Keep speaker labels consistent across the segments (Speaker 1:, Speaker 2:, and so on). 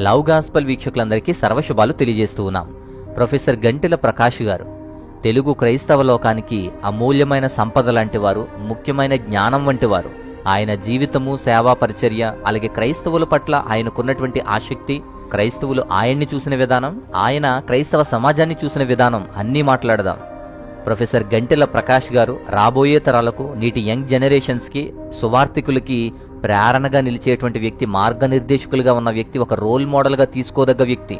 Speaker 1: Love gospel వీక్షకులందరికీ సర్వశుభాలు తెలియజేస్తూ ఉన్నాం. ప్రొఫెసర్ గంటెల ప్రకాష్ గారు తెలుగు క్రైస్తవ లోకానికి అమూల్యమైన సంపద లాంటి వారు ముఖ్యమైన జ్ఞానం వంటి వారు. ఆయన జీవితము సేవా పరిచర్య అలాగే క్రైస్తవుల పట్ల ఆయనకున్నటువంటి ఆసక్తి క్రైస్తవులు ఆయన్ని చూసిన విధానం ఆయన క్రైస్తవ సమాజాన్ని చూసిన విధానం అన్నీ మాట్లాడదాం. ప్రొఫెసర్ గంటెల ప్రకాష్ గారు రాబోయే తరాలకు నీటి యంగ్ జనరేషన్స్కి సువార్థికులకి ప్రేరణగా నిలిచేటువంటి వ్యక్తి మార్గనిర్దేశకులుగా ఉన్న వ్యక్తి ఒక రోల్ మోడల్గా తీసుకోదగ్గ వ్యక్తి.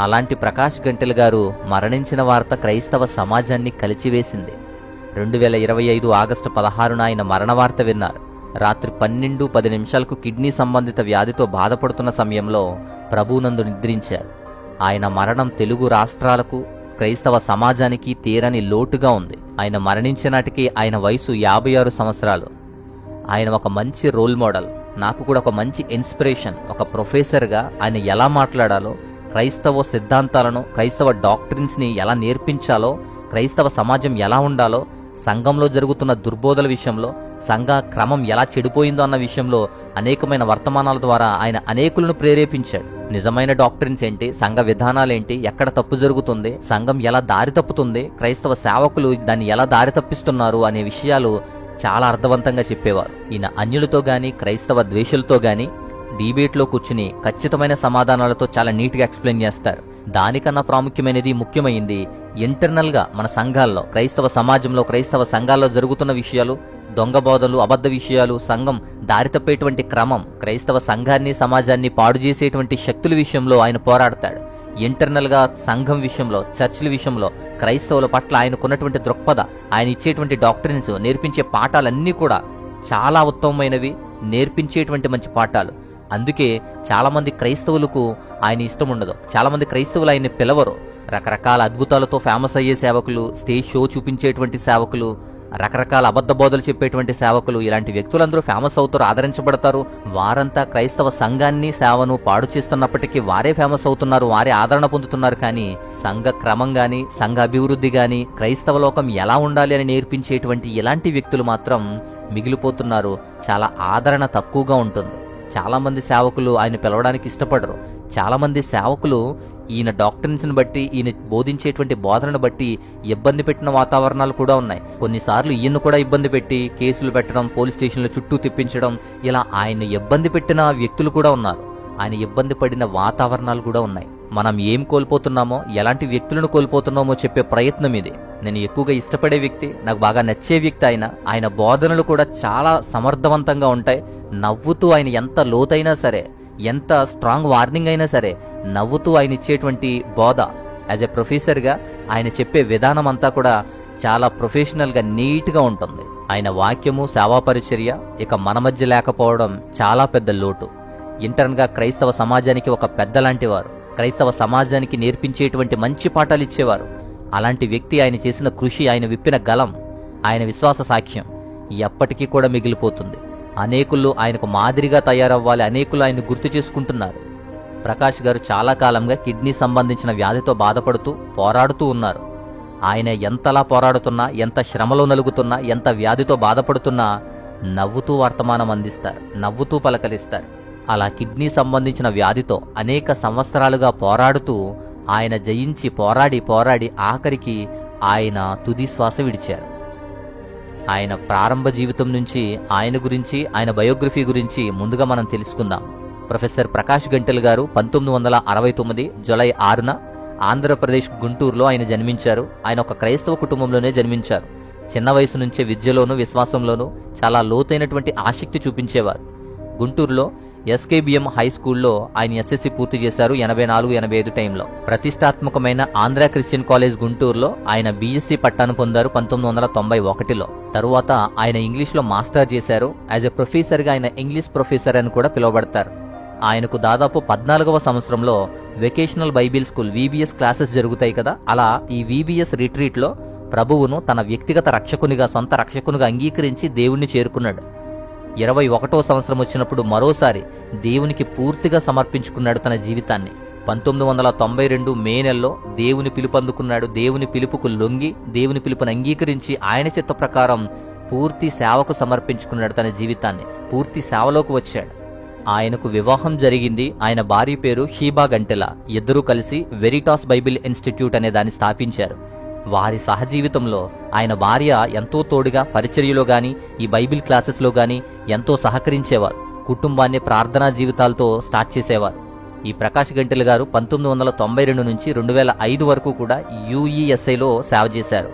Speaker 1: అలాంటి ప్రకాష్ గంటెల్ గారు మరణించిన వార్త క్రైస్తవ సమాజాన్ని కలిచివేసింది. రెండు వేల ఇరవై ఐదు ఆగస్టు పదహారున ఆయన మరణ వార్త విన్నారు. రాత్రి పన్నెండు పది నిమిషాలకు కిడ్నీ సంబంధిత వ్యాధితో బాధపడుతున్న సమయంలో ప్రభునందు నిద్రించారు. ఆయన మరణం తెలుగు రాష్ట్రాలకు క్రైస్తవ సమాజానికి తీరని లోటుగా ఉంది. ఆయన మరణించినాటికి ఆయన వయసు యాభై ఆరు సంవత్సరాలు. ఆయన ఒక మంచి రోల్ మోడల్ నాకు కూడా ఒక మంచి ఇన్స్పిరేషన్ ఒక ప్రొఫెసర్గా ఆయన ఎలా మాట్లాడాలో క్రైస్తవ సిద్ధాంతాలను క్రైస్తవ డాక్టరిన్స్ని ఎలా నేర్పించాలో క్రైస్తవ సమాజం ఎలా ఉండాలో సంఘంలో జరుగుతున్న దుర్బోధల విషయంలో సంఘ క్రమం ఎలా చెడిపోయిందో అన్న విషయంలో అనేకమైన వర్తమానాల ద్వారా ఆయన అనేకులను ప్రేరేపించాడు. నిజమైన డాక్టరిన్స్ ఏంటి? సంఘ విధానాలేంటి ఎక్కడ తప్పు జరుగుతుంది? సంఘం ఎలా దారి తప్పుతుంది? క్రైస్తవ సేవకులు దాన్ని ఎలా దారి తప్పిస్తున్నారు? అనే విషయాలు చాలా అర్థవంతంగా చెప్పేవారు. ఈయన అన్యులతో గాని క్రైస్తవ ద్వేషులతో గాని డిబేట్లో కూర్చుని ఖచ్చితమైన సమాధానాలతో చాలా నీట్గా ఎక్స్ప్లెయిన్ చేస్తారు. దానికన్నా ప్రాముఖ్యమైనది ముఖ్యమైంది ఇంటర్నల్గా మన సంఘాల్లో క్రైస్తవ సమాజంలో క్రైస్తవ సంఘాల్లో జరుగుతున్న విషయాలు దొంగ బోధలు అబద్ధ విషయాలు సంఘం దారితప్పేటువంటి క్రమం క్రైస్తవ సంఘాన్ని సమాజాన్ని పాడు చేసేటువంటి శక్తుల విషయంలో ఆయన పోరాడతాడు. ఇంటర్నల్గా సంఘం విషయంలో చర్చిల విషయంలో క్రైస్తవుల పట్ల ఆయనకున్నటువంటి దృక్పథ ఆయన ఇచ్చేటువంటి డాక్టరిన్స్ నేర్పించే పాఠాలన్నీ కూడా చాలా ఉత్తమమైనవి నేర్పించేటువంటి మంచి పాఠాలు. అందుకే చాలామంది క్రైస్తవులకు ఆయన ఇష్టం ఉండదు. చాలామంది క్రైస్తవులు ఆయన్ని పిలవరు. రకరకాల అద్భుతాలతో ఫేమస్ అయ్యే సేవకులు స్టేజ్ షో చూపించేటువంటి సేవకులు రకరకాల అబద్ధ బోధలు చెప్పేటువంటి సేవకులు ఇలాంటి వ్యక్తులందరూ ఫేమస్ అవుతారు ఆదరించబడతారు. వారంతా క్రైస్తవ సంఘాన్ని సేవను పాడు చేస్తున్నప్పటికీ వారే ఫేమస్ అవుతున్నారు వారే ఆదరణ పొందుతున్నారు. కానీ సంఘ క్రమం గాని సంఘ అభివృద్ధి గాని క్రైస్తవ లోకం ఎలా ఉండాలి అని నేర్పించేటువంటి ఇలాంటి వ్యక్తులు మాత్రం మిగిలిపోతున్నారు. చాలా ఆదరణ తక్కువగా ఉంటుంది. చాలామంది సేవకులు ఆయన పిలవడానికి ఇష్టపడరు. చాలామంది సేవకులు ఈయన డాక్టర్స్ని బట్టి ఈయన బోధించేటువంటి బోధనను బట్టి ఇబ్బంది పెట్టిన వాతావరణాలు కూడా ఉన్నాయి. కొన్నిసార్లు ఈయన కూడా ఇబ్బంది పెట్టి కేసులు పెట్టడం పోలీస్ స్టేషన్ల చుట్టూ తిప్పించడం ఇలా ఆయన ఇబ్బంది పెట్టిన వ్యక్తులు కూడా ఉన్నారు. ఆయన ఇబ్బంది పడిన వాతావరణాలు కూడా ఉన్నాయి. మనం ఏం కోల్పోతున్నామో ఎలాంటి వ్యక్తులను కోల్పోతున్నామో చెప్పే ప్రయత్నం ఇది. నేను ఎక్కువగా ఇష్టపడే వ్యక్తి నాకు బాగా నచ్చే వ్యక్తి ఆయన ఆయన బోధనలు కూడా చాలా సమర్థవంతంగా ఉంటాయి. నవ్వుతూ ఆయన ఎంత లోతైనా సరే ఎంత స్ట్రాంగ్ వార్నింగ్ అయినా సరే నవ్వుతూ ఆయన ఇచ్చేటువంటి బోధ. యాజ్ ఎ ప్రొఫెసర్గా ఆయన చెప్పే విధానం అంతా కూడా చాలా ప్రొఫెషనల్గా నీట్గా ఉంటుంది. ఆయన వాక్యము సేవా పరిచర్య ఇక మన మధ్య లేకపోవడం చాలా పెద్ద లోటు. ఇంటర్న్గా క్రైస్తవ సమాజానికి ఒక పెద్ద లాంటివారు క్రైస్తవ సమాజానికి నేర్పించేటువంటి మంచి పాఠాలు ఇచ్చేవారు అలాంటి వ్యక్తి ఆయన చేసిన కృషి ఆయన విప్పిన గలం ఆయన విశ్వాస సాక్ష్యం ఎప్పటికీ కూడా మిగిలిపోతుంది. అనేకులు ఆయనకు మాదిరిగా తయారవ్వాలి అనేకులు ఆయన గుర్తు చేసుకుంటున్నారు. ప్రకాష్ గారు చాలా కాలంగా కిడ్నీ సంబంధించిన వ్యాధితో బాధపడుతూ పోరాడుతూ ఉన్నారు. ఆయన ఎంతలా పోరాడుతున్నా ఎంత శ్రమలో నలుగుతున్నా ఎంత వ్యాధితో బాధపడుతున్నా నవ్వుతూ వర్తమానం అందిస్తారు నవ్వుతూ పలకలిస్తారు అలా కిడ్నీ సంబంధించిన వ్యాధితో అనేక సంవత్సరాలుగా పోరాడుతూ ఆయన జయించి పోరాడి పోరాడి ఆఖరికి ఆయన తుది శ్వాస విడిచారు. ఆయన ప్రారంభ జీవితం నుంచి ఆయన గురించి ఆయన బయోగ్రఫీ గురించి ముందుగా మనం తెలుసుకుందాం. ప్రొఫెసర్ ప్రకాష్ గంటెల్ గారు పంతొమ్మిది వందల అరవై తొమ్మిది జులై ఆరున ఆంధ్రప్రదేశ్ గుంటూరులో ఆయన జన్మించారు. ఆయన ఒక క్రైస్తవ కుటుంబంలోనే జన్మించారు. చిన్న వయసు నుంచే విద్యలోనూ విశ్వాసంలోనూ చాలా లోతైనటువంటి ఆసక్తి చూపించేవారు. గుంటూరులో ఎస్కేబిఎం హై స్కూల్లో ఆయన ఎస్ఎస్సి పూర్తి చేశారు ఎనభై నాలుగు ఎనభై ఐదు టైంలో. ప్రతిష్టాత్మకమైన ఆంధ్ర క్రిస్టియన్ కాలేజ్ గుంటూరులో ఆయన బీఎస్సీ పట్టాను పొందారు పంతొమ్మిది వందల తొంభై ఒకటిలో. తరువాత ఆయన ఇంగ్లీష్లో మాస్టర్ చేశారు. యాజ్ ఎ ప్రొఫెసర్గా ఆయన ఇంగ్లీష్ ప్రొఫెసర్ అని కూడా పిలువబడతారు. ఆయనకు దాదాపు పద్నాలుగవ సంవత్సరంలో vocational Bible school VBS classes జరుగుతాయి కదా అలా ఈ వీబీఎస్ రిట్రీట్లో ప్రభువును తన వ్యక్తిగత రక్షకునిగా సొంత రక్షకునిగా అంగీకరించి దేవుణ్ణి చేరుకున్నాడు. ఇరవై ఒకటో సంవత్సరం వచ్చినప్పుడు మరోసారి దేవునికి పూర్తిగా సమర్పించుకున్నాడు తన జీవితాన్ని. పంతొమ్మిది వందల తొంభై రెండు మే నెలలో దేవుని పిలుపు అందుకున్నాడు దేవుని పిలుపుకు లొంగి దేవుని పిలుపును అంగీకరించి ఆయన చిత్త ప్రకారం పూర్తి సేవకు సమర్పించుకున్నాడు తన జీవితాన్ని. పూర్తి సేవలోకి వచ్చాడు. ఆయనకు వివాహం జరిగింది. ఆయన భార్య పేరు హీబా గంటెల. ఇద్దరూ కలిసి వెరిటాస్ బైబిల్ ఇన్స్టిట్యూట్ అనే దాన్ని స్థాపించారు. వారి సహజీవితంలో ఆయన భార్య ఎంతో తోడుగా పరిచర్యలో గాని ఈ బైబిల్ క్లాసెస్లో గాని ఎంతో సహకరించేవారు. కుటుంబాన్ని ప్రార్థనా జీవితాలతో స్టార్ట్ చేసేవారు. ఈ ప్రకాష్ గంటెల గారు పంతొమ్మిది వందల తొంభై రెండు నుంచి రెండు వేల ఐదు వరకు కూడా యూఈఎస్ఐలో సేవ చేశారు.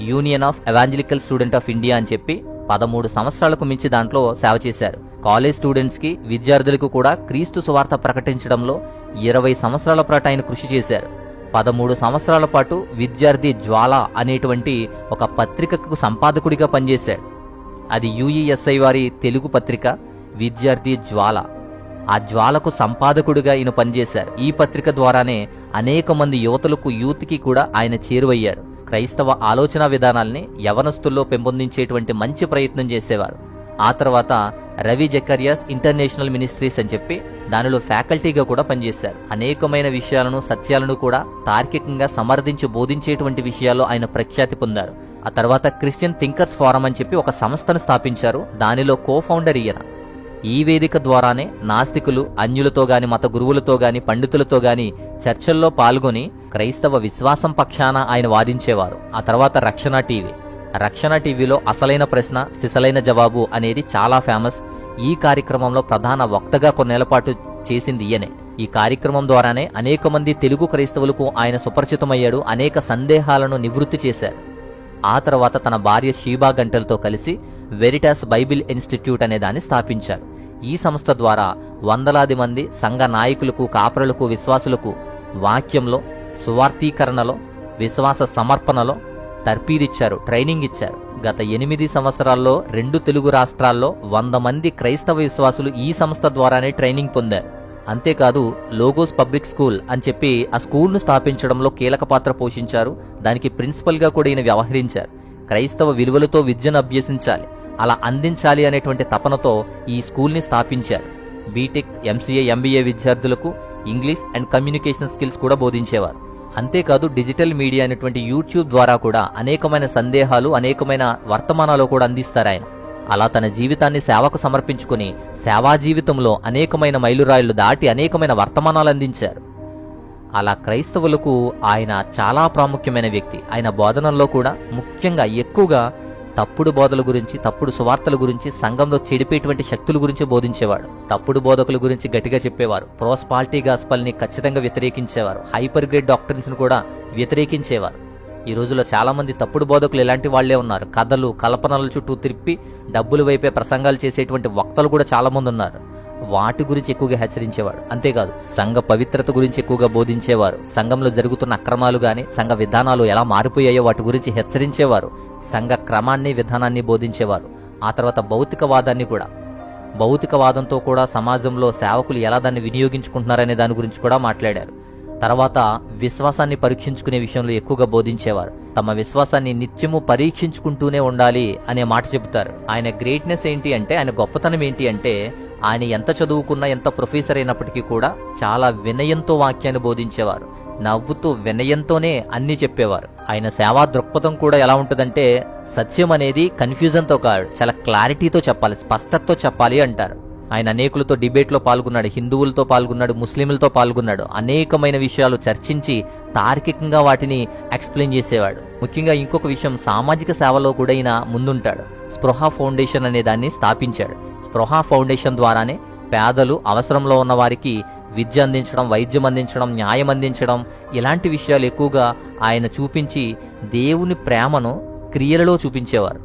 Speaker 1: Union of evangelical student of India అని చెప్పి పదమూడు సంవత్సరాలకు మించి దాంట్లో సేవ చేశారు. కాలేజ్ స్టూడెంట్స్కి విద్యార్థులకు కూడా క్రీస్తు సువార్త ప్రకటించడంలో ఇరవై సంవత్సరాల పాటు ఆయన కృషి చేశారు. పదమూడు సంవత్సరాల పాటు విద్యార్థి జ్వాల అనేటువంటి ఒక పత్రికకు సంపాదకుడిగా పనిచేశాడు. అది యుఈఎస్ఐ వారి తెలుగు పత్రిక విద్యార్థి జ్వాల. ఆ జ్వాలకు సంపాదకుడిగా ఈయన పనిచేశారు. ఈ పత్రిక ద్వారానే అనేక మంది యువతలకు యూత్కి కూడా ఆయన చేరువయ్యారు. క్రైస్తవ ఆలోచన విధానాల్ని యవనస్తుల్లో పెంపొందించేటువంటి మంచి ప్రయత్నం చేసేవారు. ఆ తర్వాత రవి జకరియాస్ ఇంటర్నేషనల్ మినిస్ట్రీస్ అని చెప్పి దానిలో ఫ్యాకల్టీగా కూడా పనిచేశారు. అనేకమైన విషయాలను సత్యాలను కూడా తార్కికంగా సమర్థించి బోధించేటువంటి విషయాల్లో ఆయన ప్రఖ్యాతి పొందారు. ఆ తర్వాత క్రిస్టియన్ థింకర్స్ ఫోరం అని చెప్పి ఒక సంస్థను స్థాపించారు. దానిలో కో ఫౌండర్ ఈయన. ఈ వేదిక ద్వారానే నాస్తికులు అన్యులతో గాని మత గురువులతో గాని పండితులతో గాని చర్చల్లో పాల్గొని క్రైస్తవ విశ్వాసం పక్షాన ఆయన వాదించేవారు. ఆ తర్వాత రక్షణ టీవీ. రక్షణ టీవీలో అసలైన ప్రశ్న సిసలైన జవాబు అనేది చాలా ఫేమస్. ఈ కార్యక్రమంలో ప్రధాన వక్తగా కొన్నేళ్ళపాటు చేసింది ఈయనే. ఈ కార్యక్రమం ద్వారానే అనేక మంది తెలుగు క్రైస్తవులకు ఆయన సుపరిచితమయ్యాడు అనేక సందేహాలను నివృత్తి చేశారు. ఆ తర్వాత తన భార్య షీబా గంటలతో కలిసి వెరిటాస్ బైబిల్ ఇన్స్టిట్యూట్ అనే దాన్ని స్థాపించారు. ఈ సంస్థ ద్వారా వందలాది మంది సంఘ నాయకులకు కాపరులకు విశ్వాసులకు వాక్యంలో సువార్థీకరణలో విశ్వాస సమర్పణలో తర్పీదిచ్చారు ట్రైనింగ్ ఇచ్చారు. గత ఎనిమిది సంవత్సరాల్లో రెండు తెలుగు రాష్ట్రాల్లో వంద మంది క్రైస్తవ విశ్వాసులు ఈ సంస్థ ద్వారానే ట్రైనింగ్ పొందారు. అంతేకాదు లోగోస్ పబ్లిక్ స్కూల్ అని చెప్పి ఆ స్కూల్ను స్థాపించడంలో కీలక పాత్ర పోషించారు. దానికి ప్రిన్సిపల్గా కూడా ఈయన వ్యవహరించారు. క్రైస్తవ విలువలతో విద్యను అభ్యసించాలి అలా అందించాలి అనేటువంటి తపనతో ఈ స్కూల్ని స్థాపించారు. బీటెక్ ఎంసీఏ ఎంబీఏ విద్యార్థులకు ఇంగ్లీష్ అండ్ కమ్యూనికేషన్ స్కిల్స్ కూడా బోధించేవారు. అంతేకాదు డిజిటల్ మీడియా అనేటువంటి యూట్యూబ్ ద్వారా కూడా అనేకమైన సందేహాలు అనేకమైన వర్తమానాలు కూడా అందిస్తారు ఆయన. అలా తన జీవితాన్ని సేవకు సమర్పించుకుని సేవా జీవితంలో అనేకమైన మైలురాయిలు దాటి అనేకమైన వర్తమానాలు అందించారు. అలా క్రైస్తవులకు ఆయన చాలా ప్రాముఖ్యమైన వ్యక్తి. ఆయన బోధనల్లో కూడా ముఖ్యంగా ఎక్కువగా తప్పుడు బోధల గురించి తప్పుడు సువార్తల గురించి సంఘంలో చెడిపేటువంటి శక్తుల గురించి బోధించేవాడు. తప్పుడు బోధకుల గురించి గట్టిగా చెప్పేవారు. ప్రోస్పాలిటీ గాస్పల్ని ఖచ్చితంగా వ్యతిరేకించేవారు. హైపర్ గ్రేడ్ డాక్టర్స్ని కూడా వ్యతిరేకించేవారు. ఈ రోజుల్లో చాలా మంది తప్పుడు బోధకులు ఇలాంటి వాళ్ళే ఉన్నారు. కథలు కల్పనల చుట్టూ తిప్పి డబ్బులు వైపే ప్రసంగాలు చేసేటువంటి వక్తలు కూడా చాలా మంది ఉన్నారు. వాటి గురించి ఎక్కువగా హెచ్చరించేవాడు. అంతేకాదు సంఘ పవిత్రత గురించి ఎక్కువగా బోధించేవారు. సంఘంలో జరుగుతున్న అక్రమాలు గాని సంఘ విధానాలు ఎలా మారిపోయాయో వాటి గురించి హెచ్చరించేవారు. సంఘ క్రమాన్ని విధానాన్ని బోధించేవారు. ఆ తర్వాత భౌతికవాదాన్ని కూడా. భౌతికవాదంతో కూడా సమాజంలో సేవకులు ఎలా దాన్ని వినియోగించుకుంటున్నారనే దాని గురించి కూడా మాట్లాడారు. తర్వాత విశ్వాసాన్ని పరీక్షించుకునే విషయంలో ఎక్కువగా బోధించేవారు. తమ విశ్వాసాన్ని నిత్యము పరీక్షించుకుంటూనే ఉండాలి అనే మాట చెబుతారు. ఆయన గ్రేట్నెస్ ఏంటి అంటే ఆయన గొప్పతనం ఏంటి అంటే ఆయన ఎంత చదువుకున్నా ఎంత ప్రొఫెసర్ అయినప్పటికీ కూడా చాలా వినయంతో వాక్యాన్ని బోధించేవారు. నవ్వుతూ వినయంతోనే అన్ని చెప్పేవారు. ఆయన సేవా దృక్పథం కూడా ఎలా ఉంటుందంటే సత్యం అనేది కన్ఫ్యూజన్తో కాదు చాలా క్లారిటీతో చెప్పాలి స్పష్టతతో చెప్పాలి అంటారు. ఆయన అనేకులతో డిబేట్లో పాల్గొన్నాడు హిందువులతో పాల్గొన్నాడు ముస్లింలతో పాల్గొన్నాడు. అనేకమైన విషయాలు చర్చించి తార్కికంగా వాటిని ఎక్స్ప్లెయిన్ చేసేవాడు. ముఖ్యంగా ఇంకొక విషయం సామాజిక సేవలో కూడా ఈయన ముందుంటాడు. స్పృహ ఫౌండేషన్ అనే దాన్ని స్థాపించాడు. ప్రొహా ఫౌండేషన్ ద్వారానే పేదలు అవసరంలో ఉన్న వారికి విద్య అందించడం వైద్యం అందించడం న్యాయం అందించడం ఇలాంటి విషయాలు ఎక్కువగా ఆయన చూపించి దేవుని ప్రేమను క్రియలలో చూపించేవారు.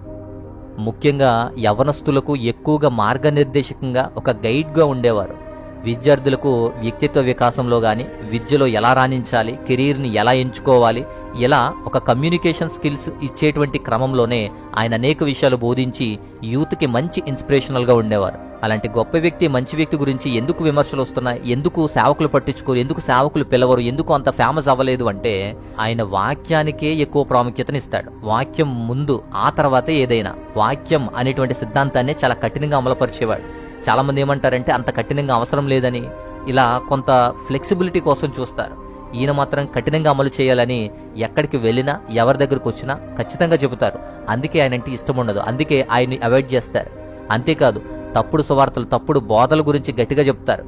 Speaker 1: ముఖ్యంగా యవనస్తులకు ఎక్కువగా మార్గనిర్దేశకంగా ఒక గైడ్గా ఉండేవారు. విద్యార్థులకు వ్యక్తిత్వ వికాసంలో కానీ విద్యలో ఎలా రాణించాలి కెరీర్ని ఎలా ఎంచుకోవాలి ఇలా ఒక కమ్యూనికేషన్ స్కిల్స్ ఇచ్చేటువంటి క్రమంలోనే ఆయన అనేక విషయాలు బోధించి యూత్కి మంచి ఇన్స్పిరేషనల్గా ఉండేవారు. అలాంటి గొప్ప వ్యక్తి మంచి వ్యక్తి గురించి ఎందుకు విమర్శలు వస్తున్నాయి ఎందుకు సేవకులు పట్టించుకోరు ఎందుకు సేవకులు పిలవరు ఎందుకు అంత ఫేమస్ అవ్వలేదు అంటే ఆయన వాక్యానికే ఎక్కువ ప్రాముఖ్యతనిస్తాడు. వాక్యం ముందు ఆ తర్వాతే ఏదైనా. వాక్యం అనేటువంటి సిద్ధాంతాన్ని చాలా కఠినంగా అమలుపరిచేవాడు. చాలామంది ఏమంటారంటే అంత కఠినంగా అవసరం లేదని ఇలా కొంత ఫ్లెక్సిబిలిటీ కోసం చూస్తారు. ఈయన మాత్రం కఠినంగా అమలు చేయాలని ఎక్కడికి వెళ్ళినా ఎవరి దగ్గరకు వచ్చినా ఖచ్చితంగా చెబుతారు. అందుకే ఆయన అంటే ఇష్టం ఉండదు. అందుకే ఆయన్ని అవాయిడ్ చేస్తారు. అంతేకాదు తప్పుడు సువార్తలు తప్పుడు బోధల గురించి గట్టిగా చెప్తారు.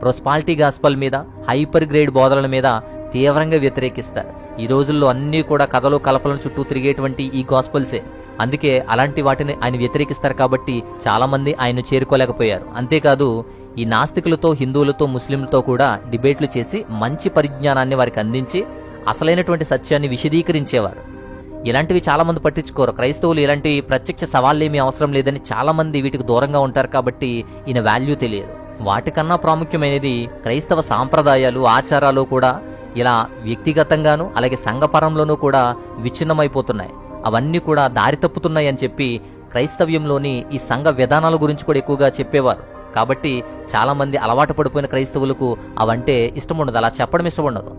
Speaker 1: ప్రొస్పాలిటీ గాస్పల్ మీద హైపర్ గ్రేడ్ బోధనల మీద తీవ్రంగా వ్యతిరేకిస్తారు. ఈ రోజుల్లో అన్నీ కూడా కథలు కలపలను చుట్టూ తిరిగేటువంటి ఈ గాస్పల్సే. అందుకే అలాంటి వాటిని ఆయన వ్యతిరేకిస్తారు కాబట్టి చాలా మంది ఆయన చేరుకోలేకపోయారు. అంతేకాదు ఈ నాస్తికులతో హిందువులతో ముస్లింలతో కూడా డిబేట్లు చేసి మంచి పరిజ్ఞానాన్ని వారికి అందించి అసలైనటువంటి సత్యాన్ని విశదీకరించేవారు. ఇలాంటివి చాలామంది పట్టించుకోరు. క్రైస్తవులు ఇలాంటి ప్రత్యక్ష సవాళ్ళేమీ అవసరం లేదని చాలా మంది వీటికి దూరంగా ఉంటారు కాబట్టి ఈయన వాల్యూ తెలియదు. వాటికన్నా ప్రాముఖ్యమైనది క్రైస్తవ సాంప్రదాయాలు ఆచారాలు కూడా ఇలా వ్యక్తిగతంగాను అలాగే సంఘపరంలోనూ కూడా విచ్ఛిన్నమైపోతున్నాయి. అవన్నీ కూడా దారి తప్పుతున్నాయి అని చెప్పి క్రైస్తవ్యంలోని ఈ సంఘ విధానాల గురించి కూడా ఎక్కువగా చెప్పేవారు. కాబట్టి చాలామంది అలవాటు పడిపోయిన క్రైస్తవులకు అవంటే ఇష్టం ఉండదు అలా చెప్పడం ఇష్టం ఉండదు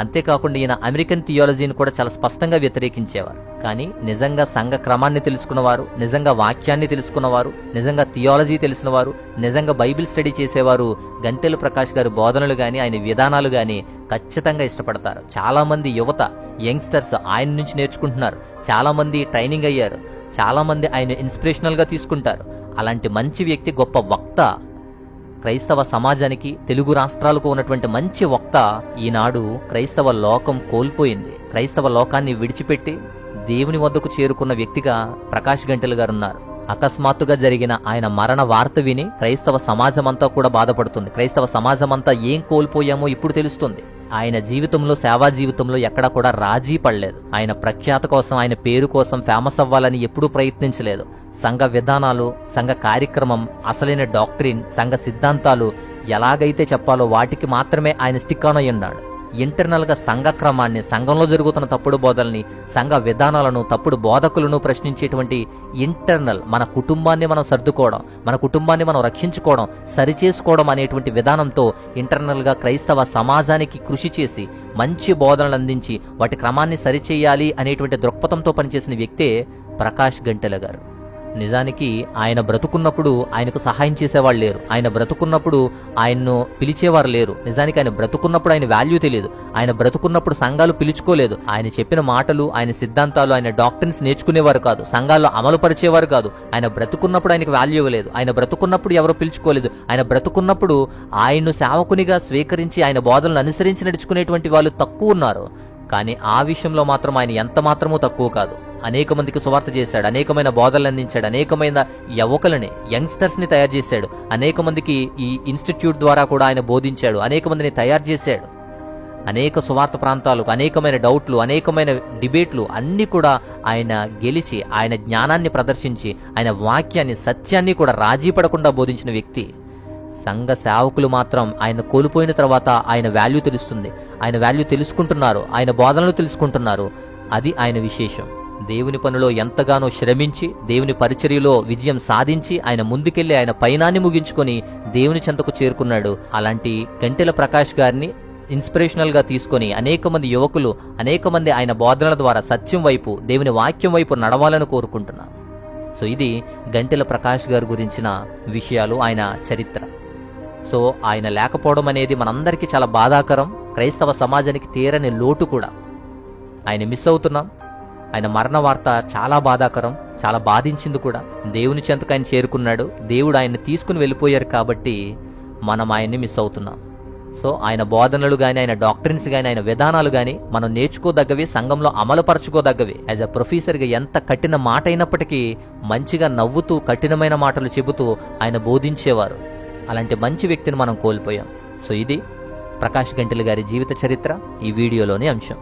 Speaker 1: అంతేకాకుండా ఈయన అమెరికన్ థియాలజీని కూడా చాలా స్పష్టంగా వ్యతిరేకించేవారు. కానీ నిజంగా సంఘ క్రమాన్ని తెలుసుకున్నవారు నిజంగా వాక్యాన్ని తెలుసుకున్నవారు నిజంగా థియాలజీ తెలిసినవారు నిజంగా బైబిల్ స్టడీ చేసేవారు గంటెలు ప్రకాష్ గారి బోధనలు కానీ ఆయన విధానాలు కానీ ఖచ్చితంగా ఇష్టపడతారు. చాలామంది యువత యంగ్స్టర్స్ ఆయన నుంచి నేర్చుకుంటున్నారు. చాలామంది ట్రైనింగ్ అయ్యారు. చాలామంది ఆయన ఇన్స్పిరేషనల్గా తీసుకుంటారు. అలాంటి మంచి వ్యక్తి గొప్ప వక్త క్రైస్తవ సమాజానికి తెలుగు రాష్ట్రాలకు ఉన్నటువంటి మంచి వక్త ఈనాడు క్రైస్తవ లోకం కోల్పోయింది. క్రైస్తవ లోకాన్ని విడిచిపెట్టి దేవుని వద్దకు చేరుకున్న వ్యక్తిగా ప్రకాష్ గంటెలు గారు ఉన్నారు అకస్మాత్తుగా జరిగిన ఆయన మరణ వార్త విని క్రైస్తవ సమాజమంతా కూడా బాధపడుతుంది. క్రైస్తవ సమాజమంతా ఏం కోల్పోయామో ఇప్పుడు తెలుస్తుంది. ఆయన జీవితంలో సేవా జీవితంలో ఎక్కడా కూడా రాజీ పడలేదు. ఆయన ప్రఖ్యాత కోసం ఆయన పేరు కోసం ఫేమస్ అవ్వాలని ఎప్పుడూ ప్రయత్నించలేదు. సంఘ విధానాలు సంఘ కార్యక్రమం అసలైన డాక్టరీన్ సంఘ సిద్ధాంతాలు ఎలాగైతే చెప్పాలో వాటికి మాత్రమే ఆయన స్టిక్ ఆన్ అయ్యున్నాడు ఇంటర్నల్గా సంఘ క్రమాన్ని సంఘంలో జరుగుతున్న తప్పుడు బోధల్ని సంఘ విధానాలను తప్పుడు బోధకులను ప్రశ్నించేటువంటి ఇంటర్నల్ మన కుటుంబాన్ని మనం సర్దుకోవడం మన కుటుంబాన్ని మనం రక్షించుకోవడం సరిచేసుకోవడం అనేటువంటి విధానంతో ఇంటర్నల్గా క్రైస్తవ సమాజానికి కృషి చేసి మంచి బోధనలు అందించి వాటి క్రమాన్ని సరిచేయాలి అనేటువంటి దృక్పథంతో పనిచేసిన వ్యక్తే ప్రకాష్ గంటెల గారు. నిజానికి ఆయన బ్రతుకున్నప్పుడు ఆయనకు సహాయం చేసేవాళ్ళు లేరు. ఆయన బ్రతుకున్నప్పుడు ఆయన్ను పిలిచేవారు లేరు. నిజానికి ఆయన బ్రతుకున్నప్పుడు ఆయన వాల్యూ తెలియదు. ఆయన బ్రతుకున్నప్పుడు సంఘాలు పిలుచుకోలేదు. ఆయన చెప్పిన మాటలు ఆయన సిద్ధాంతాలు ఆయన డాక్టర్స్ నేర్చుకునేవారు కాదు. సంఘాల్లో అమలు పరిచేవారు కాదు. ఆయన బ్రతుకున్నప్పుడు ఆయనకు వాల్యూ ఇవ్వలేదు. ఆయన బ్రతుకున్నప్పుడు ఎవరు పిలుచుకోలేదు. ఆయన బ్రతుకున్నప్పుడు ఆయన్ను సేవకునిగా స్వీకరించి ఆయన బోధనలు అనుసరించి నడుచుకునేటువంటి వాళ్ళు తక్కువ ఉన్నారు. కానీ ఆ విషయంలో మాత్రం ఆయన ఎంత మాత్రమూ తక్కువ కాదు. అనేక మందికి సువార్త చేశాడు అనేకమైన బోధనలు అందించాడు అనేకమైన యువకులని యంగ్స్టర్స్ని తయారు చేశాడు అనేక మందికి ఈ ఇన్స్టిట్యూట్ ద్వారా కూడా ఆయన బోధించాడు అనేక మందిని తయారు చేశాడు. అనేక సువార్త ప్రాంతాలకు అనేకమైన డౌట్లు అనేకమైన డిబేట్లు అన్నీ కూడా ఆయన గెలిచి ఆయన జ్ఞానాన్ని ప్రదర్శించి ఆయన వాక్యాన్ని సత్యాన్ని కూడా రాజీ పడకుండా బోధించిన వ్యక్తి. సంఘ సేవకులు మాత్రం ఆయన కోల్పోయిన తర్వాత ఆయన వాల్యూ తెలుస్తుంది. ఆయన వాల్యూ తెలుసుకుంటున్నారు ఆయన బోధనలు తెలుసుకుంటున్నారు. అది ఆయన విశేషం. దేవుని పనిలో ఎంతగానో శ్రమించి దేవుని పరిచర్యలో విజయం సాధించి ఆయన ముందుకెళ్ళి ఆయన పైనాన్ని ముగించుకొని దేవుని చెంతకు చేరుకున్నాడు. అలాంటి గంటెల ప్రకాష్ గారిని ఇన్స్పిరేషనల్గా తీసుకొని అనేక మంది యువకులు అనేక మంది ఆయన బోధనల ద్వారా సత్యం వైపు దేవుని వాక్యం వైపు నడవాలని కోరుకుంటున్నాను సో ఇది గంటెల ప్రకాష్ గారి గురించిన విషయాలు ఆయన చరిత్ర. సో ఆయన లేకపోవడం అనేది మనందరికీ చాలా బాధాకరం. క్రైస్తవ సమాజానికి తీరని లోటు కూడా. ఆయన మిస్ అవుతున్నాం. ఆయన మరణ వార్త చాలా బాధాకరం చాలా బాధించింది కూడా. దేవుని చెంతకు ఆయన చేరుకున్నాడు. దేవుడు ఆయన్ని తీసుకుని వెళ్ళిపోయారు కాబట్టి మనం ఆయన్ని మిస్ అవుతున్నాం. సో ఆయన బోధనలు కానీ ఆయన డాక్టరీన్స్ కానీ ఆయన విధానాలు కానీ మనం నేర్చుకోదగ్గవి సంఘంలో అమలుపరచుకోదగ్గవి. యాజ్ అ ప్రొఫెసర్గా ఎంత కఠిన మాట అయినప్పటికీ మంచిగా నవ్వుతూ కఠినమైన మాటలు చెబుతూ ఆయన బోధించేవారు. అలాంటి మంచి వ్యక్తిని మనం కోల్పోయాం. సో ఇది ప్రకాష్ గంటెల గారి జీవిత చరిత్ర ఈ వీడియోలోని అంశం.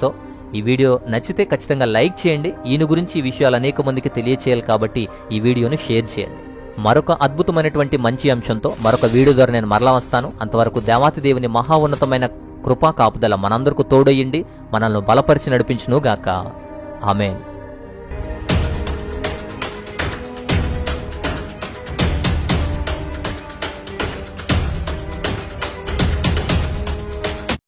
Speaker 1: సో ఈ వీడియో నచ్చితే ఖచ్చితంగా లైక్ చేయండి. ఈయన గురించి ఈ విషయాలు అనేక మందికి తెలియచేయాలి కాబట్టి ఈ వీడియోను షేర్ చేయండి. మరొక అద్భుతమైనటువంటి మంచి అంశంతో మరొక వీడియో ద్వారా నేను మరలా వస్తాను. అంతవరకు దేవాతి దేవుని మహా ఉన్నతమైన కృపా కాపుదల మనందరకు తోడయ్యండి. మనల్ని బలపరిచి నడిపించునుగాక. ఆమెన్.